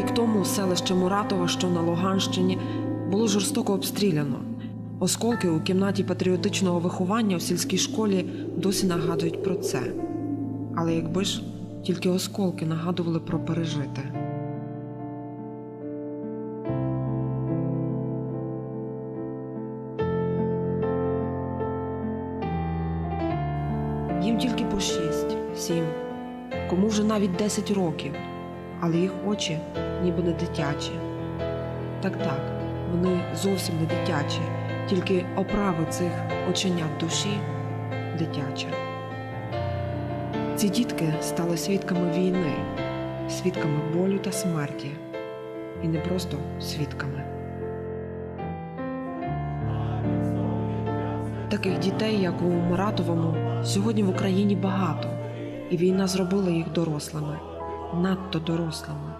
рік тому селище Муратова, що на Луганщині, було жорстоко обстріляно. Осколки у кімнаті патріотичного виховання у сільській школі досі нагадують про це. Але якби ж тільки осколки нагадували про пережите. Їм тільки по шість, сім, кому вже навіть 10 років, але їх очі ніби не дитячі. Так так, вони зовсім не дитячі, тільки оправи цих оченят душі дитяча. Ці дітки стали свідками війни, свідками болю та смерті, і не просто свідками. Таких дітей, як у Маратовому, сьогодні в Україні багато, і війна зробила їх дорослими, надто дорослими.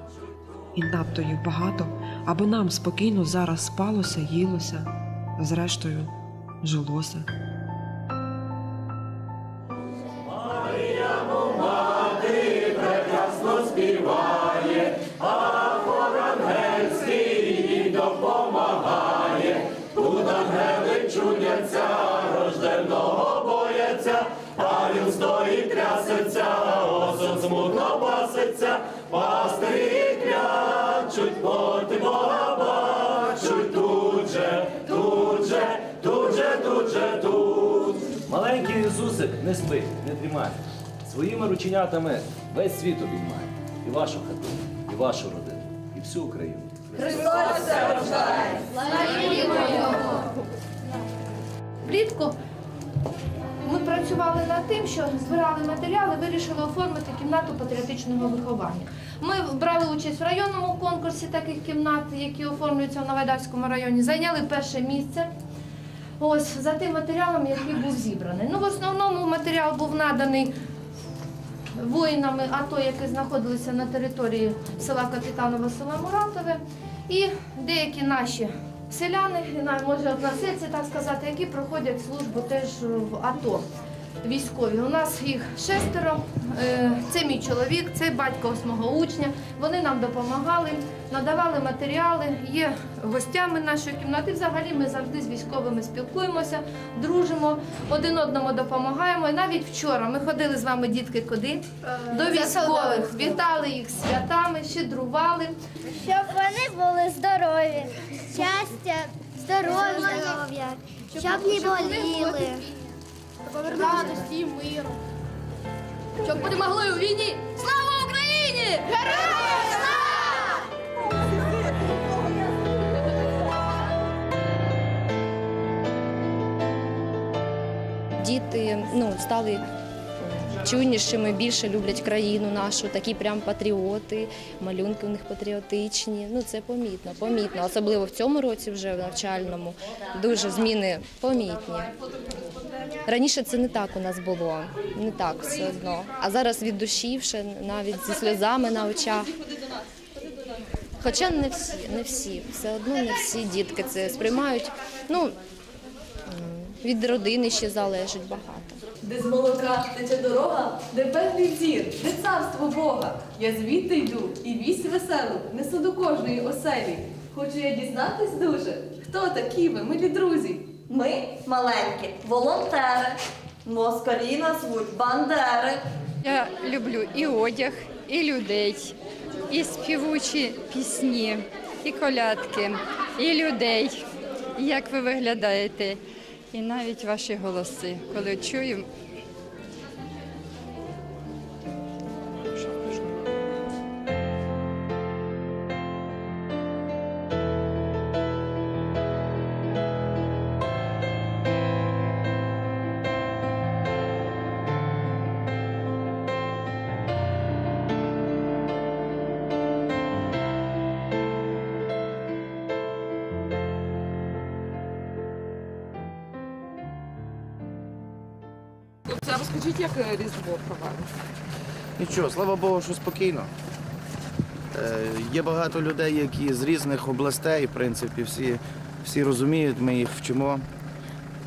І надто їх багато, аби нам спокійно зараз спалося, їлося, зрештою жилося. Маленький Ісусик не спить, не дрімає. Своїми рученятами весь світ обіймає. І вашу хату, і вашу родину, і всю Україну. Влітку ми працювали над тим, що збирали матеріали, вирішили оформити кімнату патріотичного виховання. Ми брали участь в районному конкурсі таких кімнат, які оформлюються в Новайдарському районі, зайняли перше місце. Ось за тим матеріалом, який був зібраний. Ну, в основному матеріал був наданий воїнами АТО, які знаходилися на території села Капітанове, села Муратове, і деякі наші селяни, може односельці, так сказати, які проходять службу теж в АТО військові. У нас їх шестеро. Е, Це мій чоловік, це батько ось мого учня. Вони нам допомагали, надавали матеріали, є гостями нашої кімнати. Взагалі ми завжди з військовими спілкуємося, дружимо, один одному допомагаємо. І навіть вчора ми ходили з вами, дітки, куди? До військових, вітали їх святами, щедрували. Щоб вони були здорові, щастя, здоров'я, щоб не боліли. радості і миру. Щоб перемогли у війні. Слава Україні! Героям слава! Діти ну, стали чуйнішими, більше люблять країну нашу, такі прям патріоти, малюнки у них патріотичні. Ну це помітно, помітно. Особливо в цьому році, вже в навчальному, дуже зміни помітні. Раніше це не так у нас було, не так все одно. А зараз від душі вже навіть зі сльозами на очах. Хоча не всі, не всі, все одно не всі дітки це сприймають. Ну, від родини ще залежить багато. Де з молока тече дорога, де певний зір, де царство Бога. Я звідти йду і вість веселу несу до кожної оселі. Хочу я дізнатись дуже, хто такі ви, милі друзі. Ми маленькі волонтери. Москалі нас звуть бандери. Я люблю і одяг, і людей, і співучі пісні, і колядки, і людей. Як ви виглядаєте, і навіть ваші голоси, коли чую. А розкажіть, як е, Різдво проводить? Нічого, слава Богу, що спокійно. Е, є багато людей, які з різних областей, в принципі, всі, всі розуміють, ми їх вчимо,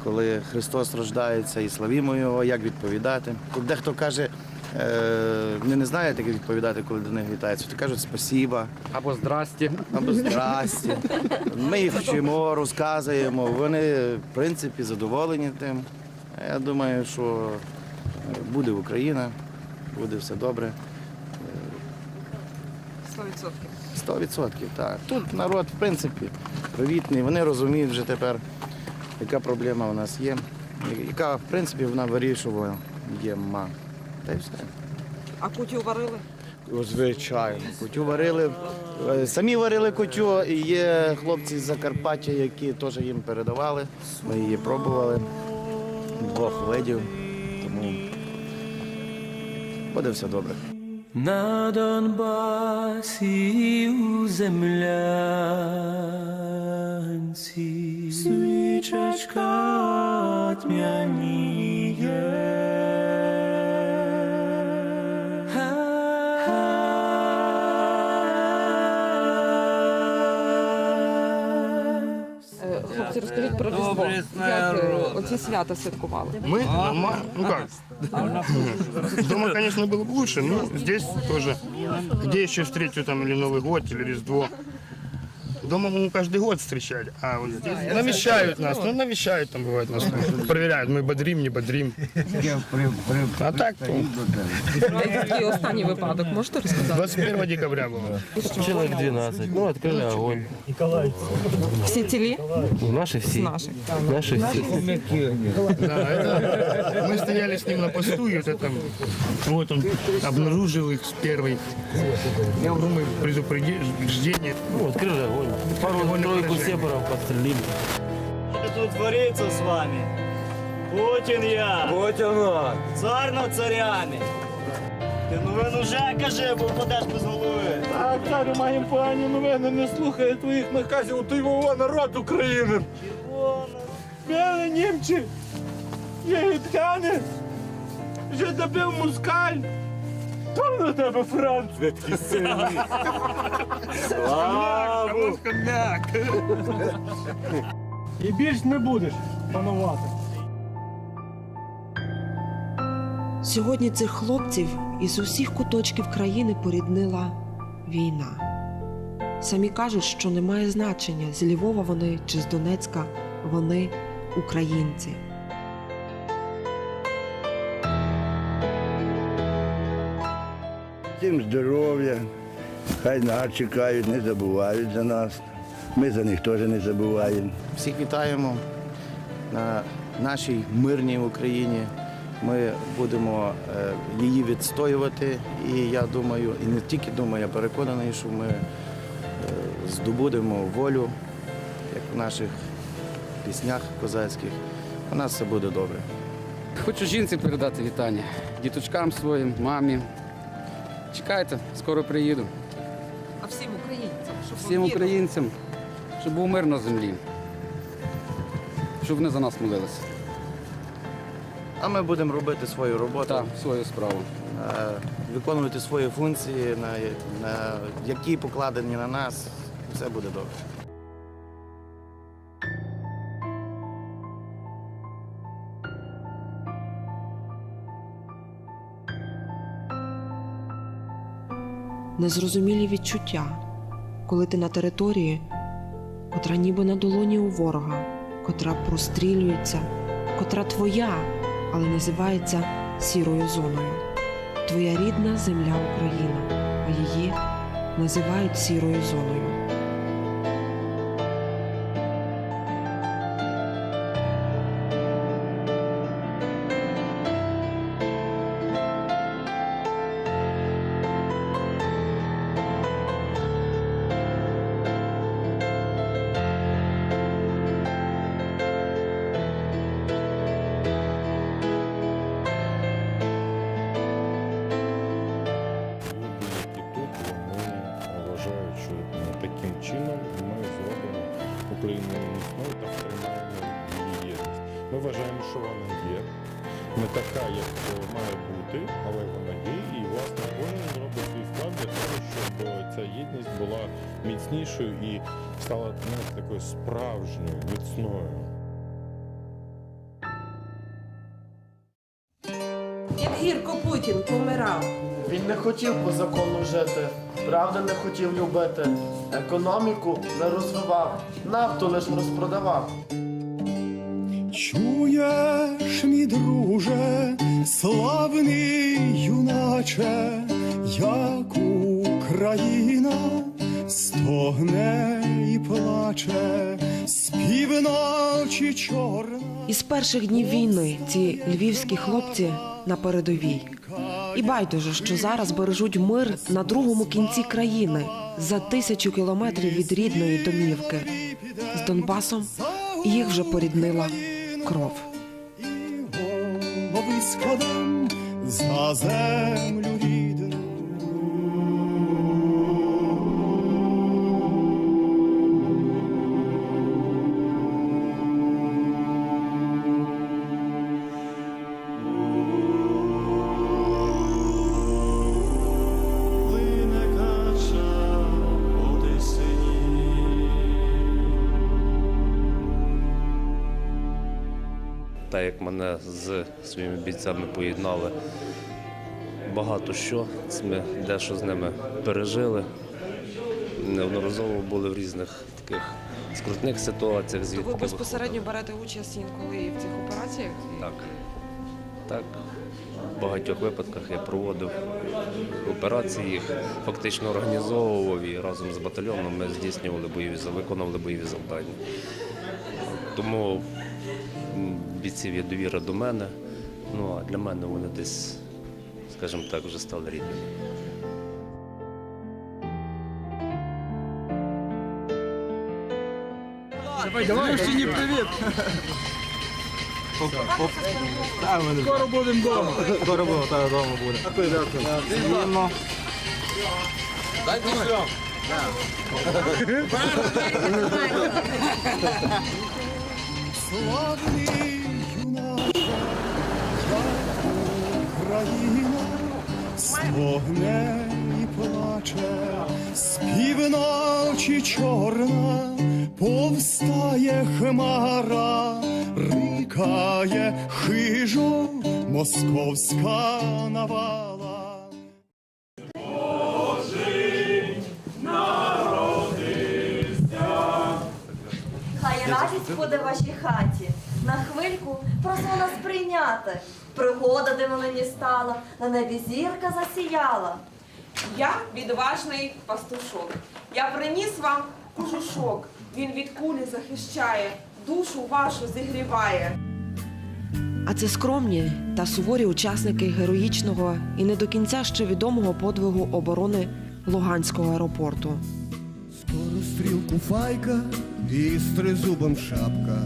коли Христос рождається і славімо Його, як відповідати. Тут дехто каже, Е, вони не знають, як відповідати, коли до них вітаються. То кажуть спасіба Або здрасті. або здрасті. Ми їх вчимо, розказуємо. Вони, в принципі, задоволені тим. Я думаю, що е, буде Україна, буде все добре. 100%. Сто відсотків, так. Тут народ, в принципі, привітний. Вони розуміють вже тепер, яка проблема у нас є, яка, в принципі, вона вирішувала є ма. Та й все. А кутю варили? Звичайно. Кутю варили. е, Самі варили кутю, і є хлопці з Закарпаття, які теж їм передавали. Ми її пробували. Двох видів. Тому буде все добре. На Донбасі у землянці свічечка тьмяніє. Хлопці, розкажіть про Різдво. Як е, оці свята святкували? Мы дома, ну как, дома, конечно, было бы лучше, но здесь тоже, где еще встречу там или Новый год, или Різдво. Дома мы каждый год встречали, а вот здесь навещают нас, ну навещают там бывает нас, проверяют, мы бодрим, не бодрим. А так, то Який останній випадок можете розказати? 21 декабря было. Человек 12. Ну, открыли огонь. Всі цілі? Наши З все. наших. Наши все. Да, это, мы стояли с ним на посту, и вот это, вот он обнаружил их с первой. Я думаю, предупреждение. Ну, открыли огонь. Пару-тройку сепаров подстрелили. Что тут творится с вами? Путін я! Путина! Цар над царями! Ти ну ви уже кажи, бо впадеш без голови! А царю моїм пані, ну мене не слухає твоїх наказів, ти його народ України. Білі німці, єгиптяни, вже добив мускаль. На тебе Франц. Ви такий. Славу! І більш не будеш панувати. Сьогодні цих хлопців із усіх куточків країни поріднила війна. Самі кажуть, що немає значення, з Львова вони чи з Донецька вони українці. Всім здоров'я, хай нас чекають, не забувають за нас. Ми за них теж не забуваємо. Всіх вітаємо на нашій мирній Україні. Ми будемо е, її відстоювати. І я думаю, і не тільки думаю, я переконаний, що ми е, здобудемо волю, як в наших піснях козацьких. У нас все буде добре. Хочу жінці передати вітання. Діточкам своїм, мамі. Чекайте, скоро приїду. А всім українцям, щоб Всім вірили. українцям, щоб був мир на землі. Щоб вони за нас молилися. А ми будемо робити свою роботу, Так, свою справу. е, виконувати свої функції, на, на які покладені на нас. Все буде добре. Незрозумілі відчуття, коли ти на території, котра ніби на долоні у ворога, котра прострілюється, котра твоя, але називається сірою зоною. Твоя рідна земля Україна, а її називають сірою зоною. Міцнішою і стала знаєте, такою справжньою, міцною. Як гірко Путін помирав. Він не хотів по закону жити, правда не хотів любити, економіку не розвивав, нафту лиш розпродавав. Чуєш, мій друже, славний юначе, як Україна стогне і плаче, з півночі чорна. Із перших днів війни ці львівські хлопці на передовій. І байдуже, що зараз бережуть мир на другому кінці країни за тисячу кілометрів від рідної домівки. З Донбасом їх вже поріднила кров. За землю рідну. Мене з своїми бійцями поєднали багато що, ми дещо з ними пережили. Неодноразово були в різних таких скрутних ситуаціях, То ви безпосередньо берете участь інколи і в цих операціях? Так. Так. В багатьох випадках я проводив операції, їх фактично організовував і разом з батальйоном ми здійснювали бойові виконували бойові завдання. Тому бійців є довіра до мене. Ну а для мене вони десь, скажімо так, вже стали рідними. Давай, давай. Люшині привіт. Скоро будемо вдома. Скоро будемо, так, вдома буде. Дякую, дякую. Взаємно. Дайте Україна стогне і плаче, з півночі чорна повстає хмара, рикає хижо московська навала. Хай радість буде в вашій хаті. На хвильку просимо нас прийняти. Пригода дивилині стала, на небі зірка засіяла. Я відважний пастушок. Я приніс вам кожушок. Він від кулі захищає, душу вашу зігріває. А це скромні та суворі учасники героїчного і не до кінця ще відомого подвигу оборони Луганського аеропорту. Скоро стрілку файка і з тризубом шапка,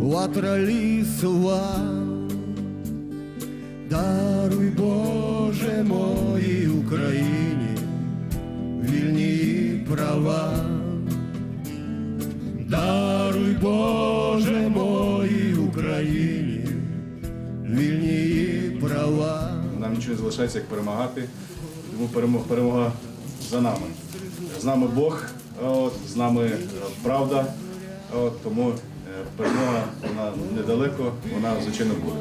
ватра лісова. Даруй Боже моїй Україні, вільні права. Даруй Боже моїй Україні, вільні права. Нам нічого не залишається, як перемагати. Тому перемога, перемога за нами. З нами Бог, от, з нами е, правда. От, тому перемога вона недалеко, вона звичайно буде.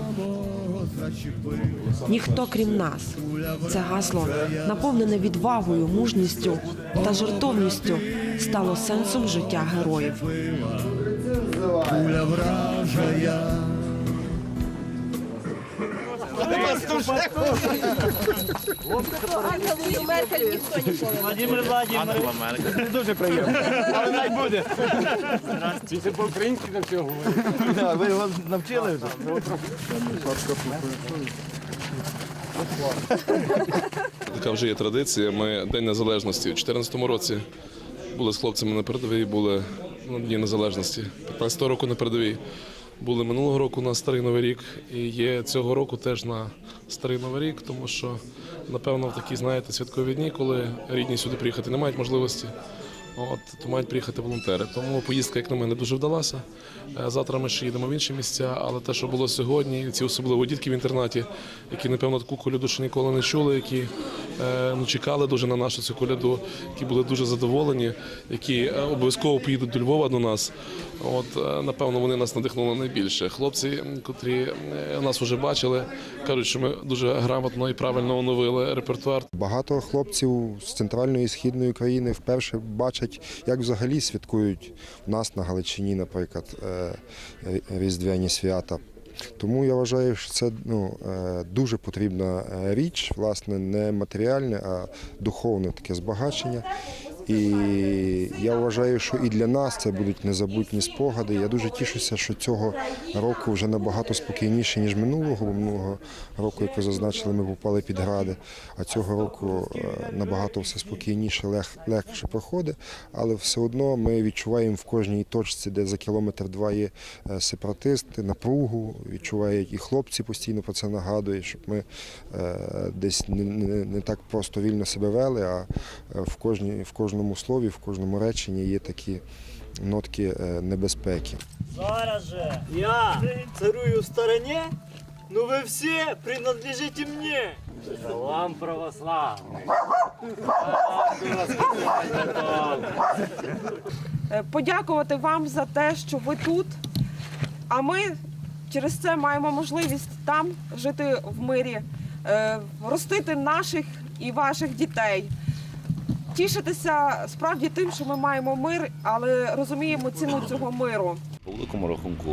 Ніхто крім нас. Це гасло, наповнене відвагою, мужністю та жертовністю, стало сенсом життя героїв. Куля вражая. Владимир Владимирович. Дуже приємно. Але най буде. Це по-українськи до всього говорить. Ви його навчили вже? Така вже є традиція. Ми День Незалежності у 2014 році були з хлопцями на передовій, були на Дні Незалежності. 15 року на передовій. Були минулого року на Старий Новий рік і є цього року теж на Старий Новий рік, тому що, напевно, в такі, знаєте, святкові дні, коли рідні сюди приїхати не мають можливості, от, то мають приїхати волонтери. Тому поїздка, як на мене, дуже вдалася. Е, Завтра ми ще їдемо в інші місця, але те, що було сьогодні, ці особливо дітки в інтернаті, які, напевно, таку колюду ще ніколи не чули, які ну, чекали дуже на нашу цю коляду, які були дуже задоволені, які е, обов'язково поїдуть до Львова до нас. От е, напевно вони нас надихнули найбільше. Хлопці, котрі е, нас вже бачили, кажуть, що ми дуже грамотно і правильно оновили репертуар. Багато хлопців з центральної і східної України вперше бачать, як взагалі святкують у нас на Галичині, наприклад, е, різдвяні свята. Тому я вважаю, що це ну, е, дуже потрібна е, річ, власне, не матеріальне, а духовне таке збагачення. І я вважаю, що і для нас це будуть незабутні спогади. Я дуже тішуся, що цього року вже набагато спокійніше, ніж минулого. Бо минулого року, як ви зазначили, ми попали під гради. А цього року е, набагато все спокійніше, лег, легше проходить. Але все одно ми відчуваємо в кожній точці, де за кілометр два є е, сепаратисти, напругу. Відчувають і хлопці постійно про це нагадують, щоб ми е, десь не, не, не так просто вільно себе вели, а в кожній в кожному слові, в кожному реченні є такі нотки е, небезпеки. Зараз же я царую в стороне, но вы все принадлежите мне. Вам православный. Е, подякувати вам за те, що ви тут. А ми через це маємо можливість там жити в мирі, е, ростити наших і ваших дітей. Тішитися справді тим, що ми маємо мир, але розуміємо ціну цього миру. По великому рахунку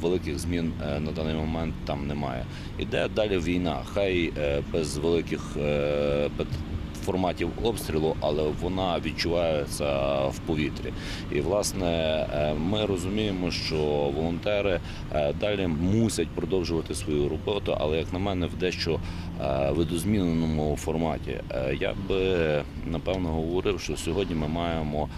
великих змін е, на даний момент там немає. Іде далі війна, хай е, без великих е, форматів обстрілу, але вона відчувається в повітрі. І власне е, ми розуміємо, що волонтери е, далі мусять продовжувати свою роботу, але як на мене, в дещо е, видозміненому форматі. Я би напевно говорив, що сьогодні ми маємо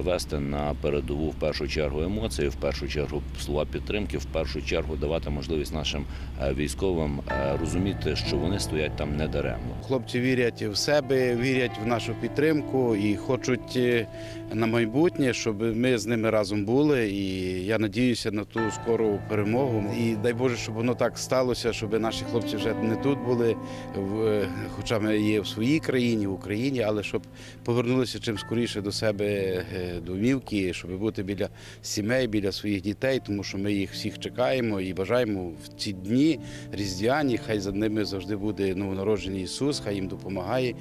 вести на передову в першу чергу емоції, в першу чергу слова підтримки, в першу чергу давати можливість нашим е, військовим е, розуміти, що вони стоять там не даремно. Хлопці вірять в себе, вірять в нашу підтримку і хочуть е, на майбутнє, щоб ми з ними разом були. І я надіюся на ту скору перемогу. І дай Боже, щоб воно так сталося, щоб наші хлопці вже не тут були, хоча ми є в своїй країні, в Україні, але щоб повернулися чим скоріше до себе е, домівки, щоб бути біля сімей, біля своїх дітей, тому що ми їх всіх чекаємо і бажаємо в ці дні різдвяні. Хай за ними завжди буде новонароджений Ісус, хай їм допомагає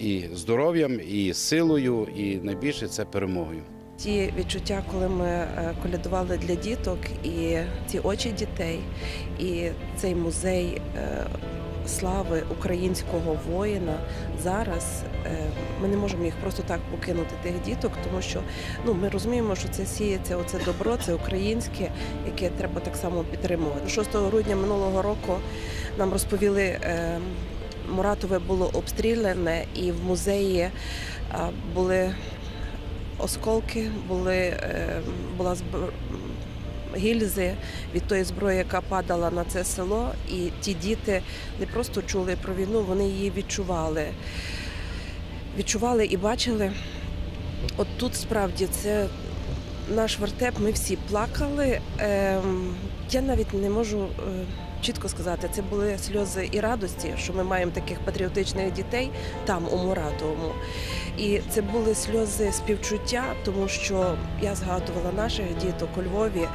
і здоров'ям, і силою, і найбільше це перемогою. Ті відчуття, коли ми е, колядували для діток, і ці очі дітей, і цей музей е, слави українського воїна зараз е, ми не можемо їх просто так покинути тих діток, тому що ну ми розуміємо, що це сіється оце добро, це українське, яке треба так само підтримувати. 6 грудня минулого року нам розповіли. е, Муратове було обстріляне, і в музеї були осколки, були, е, була гільзи від тої зброї, яка падала на це село. І ті діти не просто чули про війну, вони її відчували. Відчували і бачили. От тут справді це наш вертеп, ми всі плакали. Ем, Я навіть не можу е, чітко сказати, це були сльози і радості, що ми маємо таких патріотичних дітей там, у Муратовому. І це були сльози співчуття, тому що я згадувала наших діток у Львові,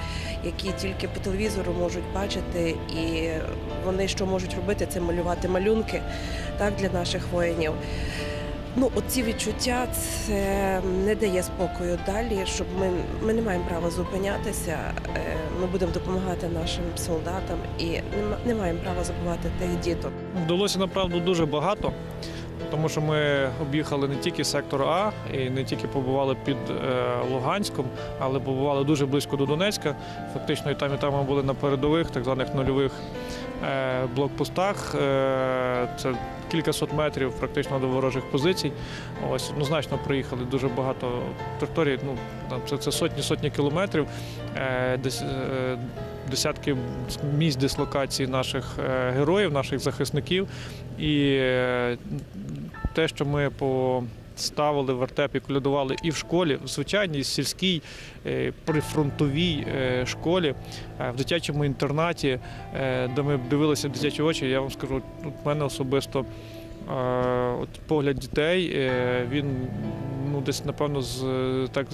які тільки по телевізору можуть бачити, і вони що можуть робити, це малювати малюнки так, для наших воїнів. Ну, оці відчуття це не дає спокою далі, щоб ми, ми не маємо права зупинятися. Е, Ми будемо допомагати нашим солдатам і не, ма- не маємо права забувати тих діток. Вдалося направду дуже багато, тому що ми об'їхали не тільки сектор А і не тільки побували під е, Луганськом, але побували дуже близько до Донецька. Фактично і там, і там ми були на передових, так званих нульових е, блокпостах. Е, це кілька сот метрів практично до ворожих позицій. Ось однозначно проїхали дуже багато територій. Ну це, це сотні сотні кілометрів. Десь, десятки місць дислокації наших е, героїв, наших захисників. І е, те, що ми поставили в вертепі, колядували і в школі, в звичайній сільській е, прифронтовій школі, в дитячому інтернаті, де ми дивилися дитячі очі, я вам скажу, в мене особисто от погляд дітей, він ну, десь, напевно, з, так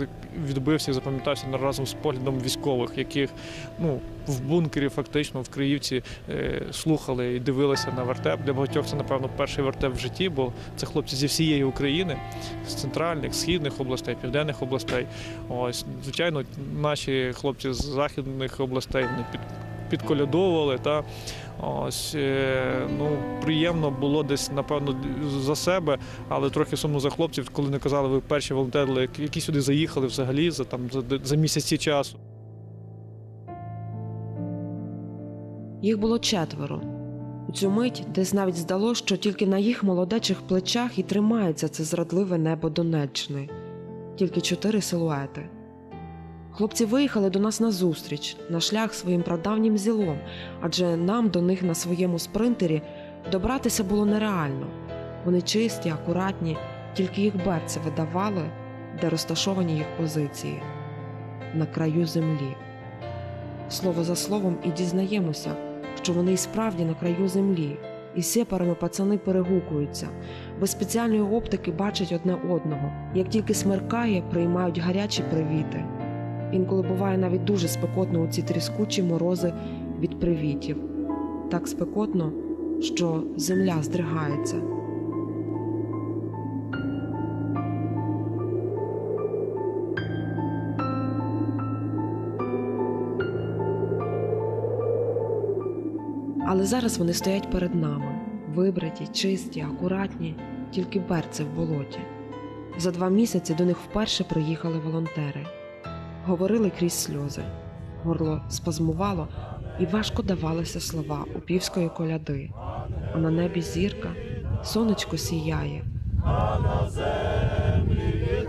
відбився і запам'ятався разом з поглядом військових, яких ну, в бункері, фактично, в Криївці е, слухали і дивилися на вертеп. Для багатьох це, напевно, перший вертеп в житті, бо це хлопці зі всієї України, з центральних, східних областей, південних областей. Ось, звичайно, наші хлопці з західних областей вони під, підколядовували. Та, ось, е, ну, приємно було десь, напевно, за себе, але трохи сумно за хлопців, коли не казали, ви перші волонтери, які сюди заїхали взагалі за, там, за, за місяці часу. Їх було четверо. У цю мить десь навіть здалося, що тільки на їх молодечих плечах і тримається це зрадливе небо Донеччини. Тільки чотири силуети. Хлопці виїхали до нас назустріч, на шлях своїм прадавнім зілом, адже нам до них на своєму спринтері добратися було нереально. Вони чисті, акуратні, тільки їх берці видавали, де розташовані їх позиції на краю землі. Слово за словом і дізнаємося, що вони і справді на краю землі, і сепарами пацани перегукуються, без спеціальної оптики бачать одне одного. Як тільки смеркає, приймають гарячі привіти. Інколи буває навіть дуже спекотно у ці тріскучі морози від привітів. Так спекотно, що земля здригається. Але зараз вони стоять перед нами, вибраті, чисті, акуратні, тільки берці в болоті. За два місяці до них вперше приїхали волонтери. Говорили крізь сльози. Горло спазмувало і важко давалися слова упівської коляди. А на небі зірка, сонечко сіяє. А на землі від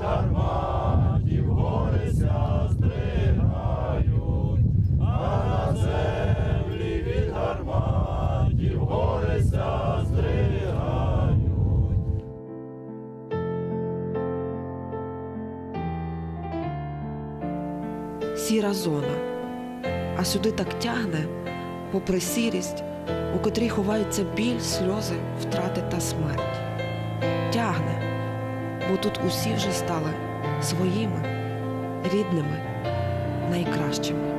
Сіра зона. А сюди так тягне, попри сірість, у котрій ховаються біль, сльози, втрати та смерть. Тягне, бо тут усі вже стали своїми, рідними, найкращими.